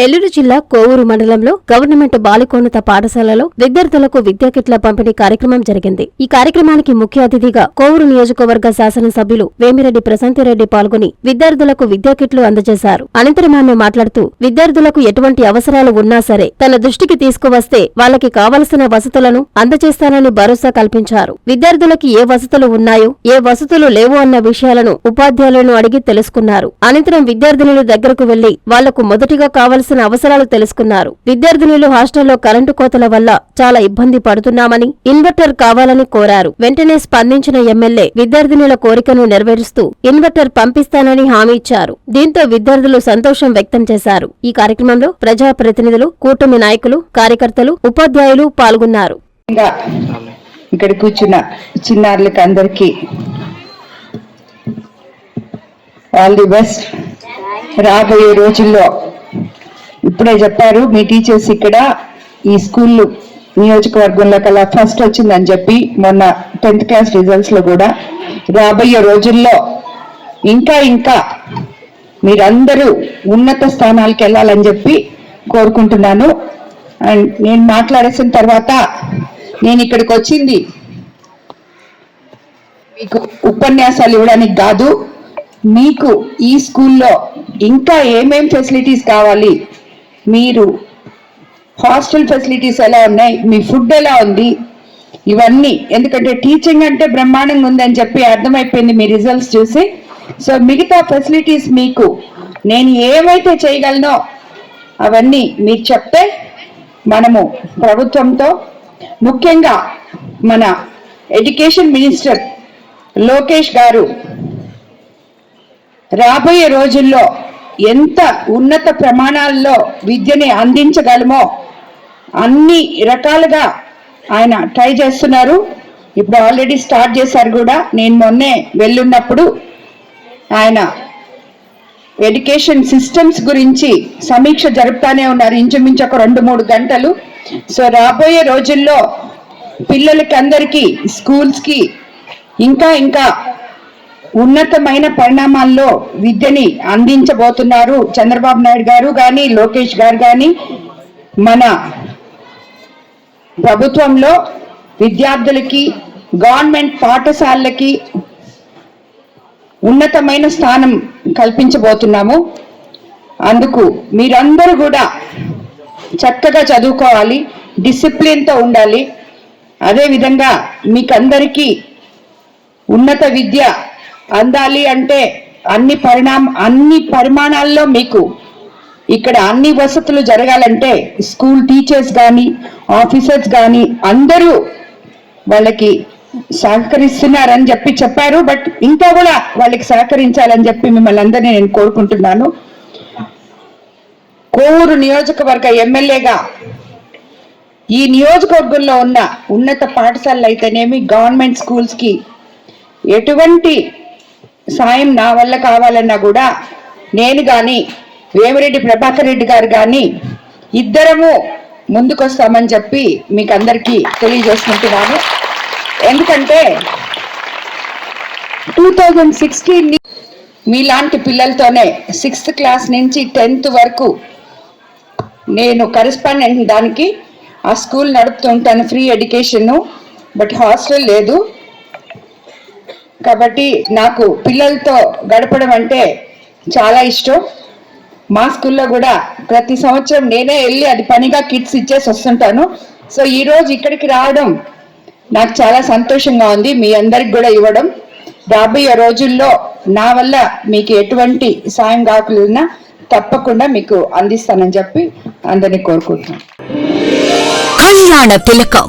నెల్లూరు జిల్లా కోవూరు మండలంలో గవర్నమెంట్ బాలికోన్నత పాఠశాలలో విద్యార్థులకు విద్యా కిట్ల పంపిణీ కార్యక్రమం జరిగింది. ఈ కార్యక్రమానికి ముఖ్య అతిథిగా కోవూరు నియోజకవర్గ శాసనసభ్యులు వేమిరెడ్డి ప్రశాంతిరెడ్డి పాల్గొని విద్యార్థులకు విద్యా కిట్లు అందజేశారు. అనంతరం ఆమె మాట్లాడుతూ విద్యార్థులకు ఎటువంటి అవసరాలు ఉన్నా సరే తన దృష్టికి తీసుకువస్తే వాళ్ళకి కావలసిన వసతులను అందజేస్తానని భరోసా కల్పించారు. విద్యార్థులకి ఏ వసతులు ఉన్నాయో ఏ వసతులు లేవు అన్న విషయాలను ఉపాధ్యాయులను అడిగి తెలుసుకున్నారు. అనంతరం విద్యార్థినుల దగ్గరకు వెళ్ళి వాళ్ళకు మొదటిగా కావలసిన అవసరాలు తెలుసుకున్నారు. విద్యార్థినులు హాస్టల్లో కరెంటు కోతల వల్ల చాలా ఇబ్బంది పడుతున్నామని ఇన్వర్టర్ కావాలని కోరారు. వెంటనే స్పందించిన ఎమ్మెల్యే విద్యార్థినుల కోరికను నెరవేరుస్తూ ఇన్వర్టర్ పంపిస్తానని హామీ ఇచ్చారు. దీంతో విద్యార్థులు సంతోషం వ్యక్తం చేశారు. ఈ కార్యక్రమంలో ప్రజాప్రతినిధులు కూటమి నాయకులు కార్యకర్తలు ఉపాధ్యాయులు పాల్గొన్నారు. ఇక్కడ కూర్చున్న చిన్నారులకి అందరికీ ఆల్ ది బెస్ట్. రాబోయే రోజుల్లో ఇప్పుడే చెప్పారు మీ టీచర్స్ ఇక్కడ ఈ స్కూల్ నియోజకవర్గంలో కల్లా ఫస్ట్ వచ్చిందని చెప్పి మొన్న టెన్త్ క్లాస్ రిజల్ట్స్లో కూడా రాబోయే రోజుల్లో ఇంకా ఇంకా మీరందరూ ఉన్నత స్థానాలకు వెళ్ళాలని చెప్పి కోరుకుంటున్నాను. అండ్ నేను మాట్లాడేసిన తర్వాత నేను ఇక్కడికి వచ్చింది మీకు ఉపన్యాసాలు ఇవ్వడానికి కాదు మీకు ఈ స్కూల్లో ఇంకా ఏమేం ఫెసిలిటీస్ కావాలి మీరు హాస్టల్ ఫెసిలిటీస్ ఎలా ఉన్నాయి? మీ ఫుడ్ ఎలా ఉంది? ఇవన్నీ. ఎందుకంటే టీచింగ్ అంటే బ్రహ్మాండంగా ఉందని చెప్పి అర్థమైపోయింది మీ రిజల్ట్స్ చూసి. సో మిగతా ఫెసిలిటీస్ మీకు నేను ఏమైతే చేయగలనో అవన్నీ మీరు చెప్తే మనము ప్రభుత్వంతో ముఖ్యంగా మన ఎడ్యుకేషన్ మినిస్టర్ లోకేష్ గారు రాబోయే రోజుల్లో ఎంత ఉన్నత ప్రమాణాల్లో విద్యని అందించగలమో అన్ని రకాలుగా ఆయన ట్రై చేస్తున్నారు. ఇప్పుడు ఆల్రెడీ స్టార్ట్ చేశారు కూడా. నేను మొన్నే వెళ్ళున్నప్పుడు ఆయన ఎడ్యుకేషన్ సిస్టమ్స్ గురించి సమీక్ష జరుపుతానే ఉన్నారు. ఇంచుమించు ఒక రెండు మూడు గంటలు. సో రాబోయే రోజుల్లో పిల్లలకి అందరికీ స్కూల్స్కి ఇంకా ఇంకా ఉన్నతమైన పరిణామాల్లో విద్యని అందించబోతున్నారు చంద్రబాబు నాయుడు గారు కానీ లోకేష్ గారు కానీ మన ప్రభుత్వంలో విద్యార్థులకి గవర్నమెంట్ పాఠశాలలకి ఉన్నతమైన స్థానం కల్పించబోతున్నాము. అందుకు మీరందరూ కూడా చక్కగా చదువుకోవాలి డిసిప్లిన్తో ఉండాలి. అదేవిధంగా మీకందరికీ ఉన్నత విద్య అందాలి అంటే అన్ని పరిణామ అన్ని పరిమాణాల్లో మీకు ఇక్కడ అన్ని వసతులు జరగాలంటే స్కూల్ టీచర్స్ కానీ ఆఫీసర్స్ కానీ అందరూ వాళ్ళకి సహకరిస్తున్నారని చెప్పి చెప్పారు. బట్ ఇంకా కూడా వాళ్ళకి సహకరించాలని చెప్పి మిమ్మల్ని అందరినీ నేను కోరుకుంటున్నాను. కోవూరు నియోజకవర్గ ఎమ్మెల్యేగా ఈ నియోజకవర్గంలో ఉన్న ఉన్నత పాఠశాలలు అయితేనేమి గవర్నమెంట్ స్కూల్స్కి ఎటువంటి సాయం నా వల్ల కావాలన్నా కూడా నేను కానీ వేమిరెడ్డి ప్రభాకర్ రెడ్డి గారు కానీ ఇద్దరము ముందుకొస్తామని చెప్పి మీకు అందరికీ తెలియజేసుకుంటున్నాను. ఎందుకంటే టూ థౌజండ్ సిక్స్టీన్ మీలాంటి పిల్లలతోనే సిక్స్త్ క్లాస్ నుంచి టెన్త్ వరకు నేను కరెస్పాండెంట్ దానికి ఆ స్కూల్ నడుపుతుంటాను ఫ్రీ ఎడ్యుకేషన్ బట్ హాస్టల్ లేదు. కాబట్టి నాకు పిల్లలతో గడపడం అంటే చాలా ఇష్టం. మా స్కూల్లో కూడా ప్రతి సంవత్సరం నేనే వెళ్ళి అది పనిగా కిట్స్ ఇచ్చేసి వస్తుంటాను. సో ఈ రోజు ఇక్కడికి రావడం నాకు చాలా సంతోషంగా ఉంది. మీ అందరికి కూడా ఇవ్వడం. రాబోయే రోజుల్లో నా వల్ల మీకు ఎటువంటి సాయం కాకుండా తప్పకుండా మీకు అందిస్తానని చెప్పి అందరినీ కోరుకుంటున్నాను. కళ్యాణ తిలకం